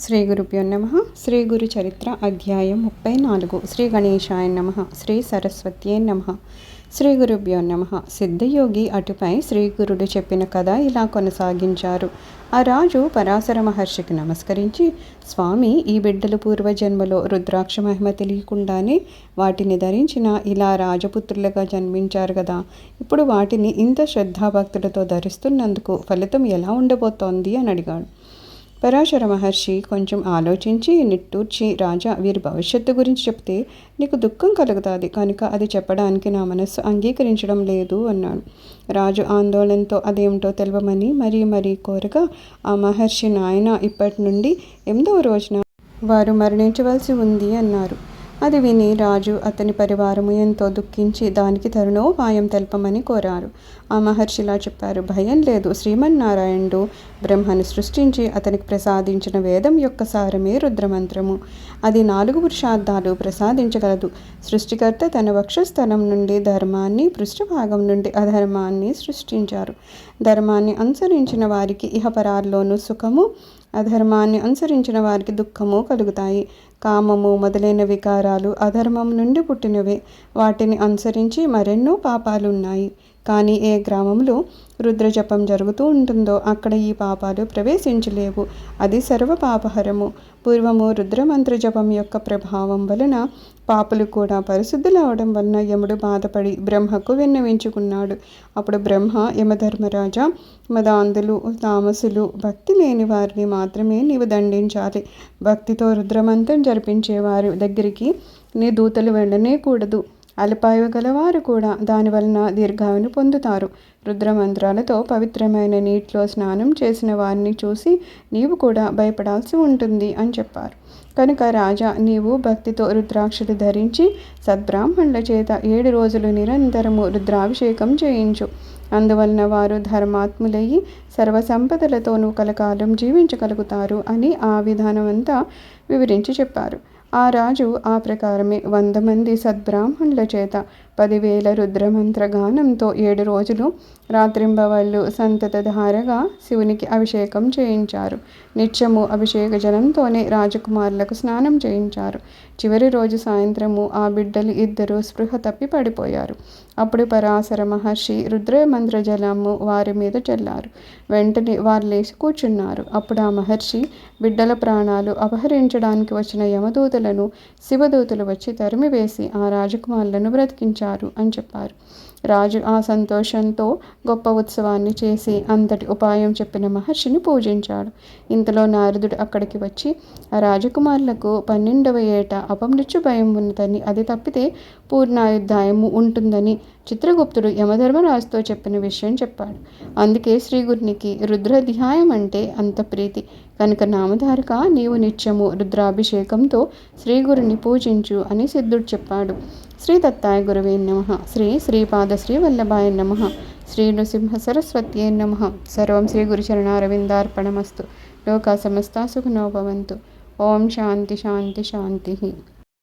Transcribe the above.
శ్రీ గురుభ్యో నమ. శ్రీ గురు చరిత్ర అధ్యాయం ముప్పై నాలుగు. శ్రీ గణేశాయ నమ. శ్రీ సరస్వత్యే నమ. శ్రీ గురుభ్యో నమ. సిద్ధయోగి అటుపై శ్రీ గురుడు చెప్పిన కథ ఇలా కొనసాగించారు. ఆ రాజు పరాశర మహర్షికి నమస్కరించి స్వామి ఈ బిడ్డలు పూర్వజన్మలో రుద్రాక్ష మహిమ తెలియకుండానే వాటిని ధరించిన ఇలా రాజపుత్రులుగా జన్మించారు కదా. ఇప్పుడు వాటిని ఇంత శ్రద్ధాభక్తులతో ధరిస్తున్నందుకు ఫలితం ఎలా ఉండబోతోంది? అని అడిగాడు. పరాశర మహర్షి కొంచెం ఆలోచించి నిట్టూర్చి రాజా వీరి భవిష్యత్తు గురించి చెప్తే నీకు దుఃఖం కలుగుతుంది కనుక అది చెప్పడానికి నా మనస్సు అంగీకరించడం లేదు అన్నాడు. రాజు ఆందోళనతో అదేమిటో తెలవమని మరీ మరీ కోరగా ఆ మహర్షి నాయన ఇప్పటి నుండి ఎనిమిదవ రోజున వారు మరణించవలసి ఉంది అన్నారు. అది విని రాజు అతని పరివారము ఎంతో దుఃఖించి దానికి తరుణోపాయం తెలపమని కోరారు. ఆ మహర్షిలా చెప్పారు భయం లేదు. శ్రీమన్నారాయణుడు బ్రహ్మను సృష్టించి అతనికి ప్రసాదించిన వేదం యొక్క సారమే రుద్రమంత్రము. అది నాలుగు పురుషార్థాలు ప్రసాదించగలదు. సృష్టికర్త తన వక్షస్థలం నుండి ధర్మాన్ని పృష్ఠభాగం నుండి అధర్మాన్ని సృష్టించారు. ధర్మాన్ని అనుసరించిన వారికి ఇహపరాల్లోనూ సుఖము అధర్మాన్ని అనుసరించిన వారికి దుఃఖము కలుగుతాయి. కామము మొదలైన వికారాలు అధర్మం నుండి పుట్టినవే. వాటిని అనుసరించి మరెన్నో పాపాలు ఉన్నాయి కానీ ఏ గ్రామంలో రుద్రజపం జరుగుతూ ఉంటుందో అక్కడ ఈ పాపాలు ప్రవేశించలేవు. అది సర్వ పాపహరము. పూర్వము రుద్రమంత్ర జపం యొక్క ప్రభావం వలన పాపులు కూడా పరిశుద్ధులు అవడం వలన యముడు బాధపడి బ్రహ్మకు విన్నవించుకున్నాడు. అప్పుడు బ్రహ్మ యమధర్మరాజా మదాంధులు తామసులు భక్తి లేని వారిని మాత్రమే నీవు దండించాలి. భక్తితో రుద్రమంత్రం జరిపించేవారి దగ్గరికి నీ దూతలు వెళ్ళనే కూడదు. అల్పాయు గలవారు కూడా దానివలన దీర్ఘాయును పొందుతారు. రుద్రమంత్రాలతో పవిత్రమైన నీటిలో స్నానం చేసిన వారిని చూసి నీవు కూడా భయపడాల్సి ఉంటుంది అని చెప్పారు. కనుక రాజా నీవు భక్తితో రుద్రాక్షలు ధరించి సద్బ్రాహ్మణుల చేత ఏడు రోజులు నిరంతరము రుద్రాభిషేకం చేయించు. అందువలన వారు ధర్మాత్ములయ్యి సర్వసంపదలతోనూ కలకాలం జీవించగలుగుతారు అని ఆ విధానమంతా వివరించి చెప్పారు. ఆ రాజు ఆ ప్రకారమే వంద మంది సద్బ్రాహ్మణుల చేత పదివేల రుద్రమంత్ర గానంతో ఏడు రోజులు రాత్రింబవళ్ళు సంతతధారగా శివునికి అభిషేకం చేయించారు. నిత్యము అభిషేక జలంతోనే రాజకుమారులకు స్నానం చేయించారు. చివరి రోజు సాయంత్రము ఆ బిడ్డలు ఇద్దరు స్పృహ తప్పి పడిపోయారు. అప్పుడు పరాశర మహర్షి రుద్రమంత్ర జలము వారి మీద చల్లారు. వెంటనే వారు లేచి కూర్చున్నారు. అప్పుడు ఆ మహర్షి బిడ్డల ప్రాణాలు అపహరించడానికి వచ్చిన యమదూతలను శివదూతలు వచ్చి తరిమివేసి ఆ రాజకుమారులను బ్రతికించారు. అని చెప్పారు. రాజు ఆ సంతోషంతో గొప్ప ఉత్సవాన్ని చేసి అంతటి ఉపాయం చెప్పిన మహర్షిని పూజించాడు. ఇంతలో నారదుడు అక్కడికి వచ్చి ఆ రాజకుమారులకు పన్నెండవ ఏట అపమృత్యు భయం ఉన్నదని అది తప్పితే పూర్ణాయుద్ధాయము ఉంటుందని చిత్రగుప్తుడు యమధర్మరాజుతో చెప్పిన విషయం చెప్పాడు. అందుకే శ్రీగురునికి రుద్రధ్యాయం అంటే అంత ప్రీతి. కనుక నామధారక నీవు నిత్యము రుద్రాభిషేకంతో శ్రీగురుని పూజించు అని సిద్ధుడు చెప్పాడు. శ్రీ దత్తాయ గురవే నమ. శ్రీ శ్రీపాద శ్రీ వల్లభాయ నమ. శ్రీ నృసింహ సరస్వత్యే నమ. సర్వం శ్రీ గురుచరణారవిందార్పణమస్తు. లోకా సమస్త సుఖనోభవంతు ఓం శాంతి శాంతి శాంతి.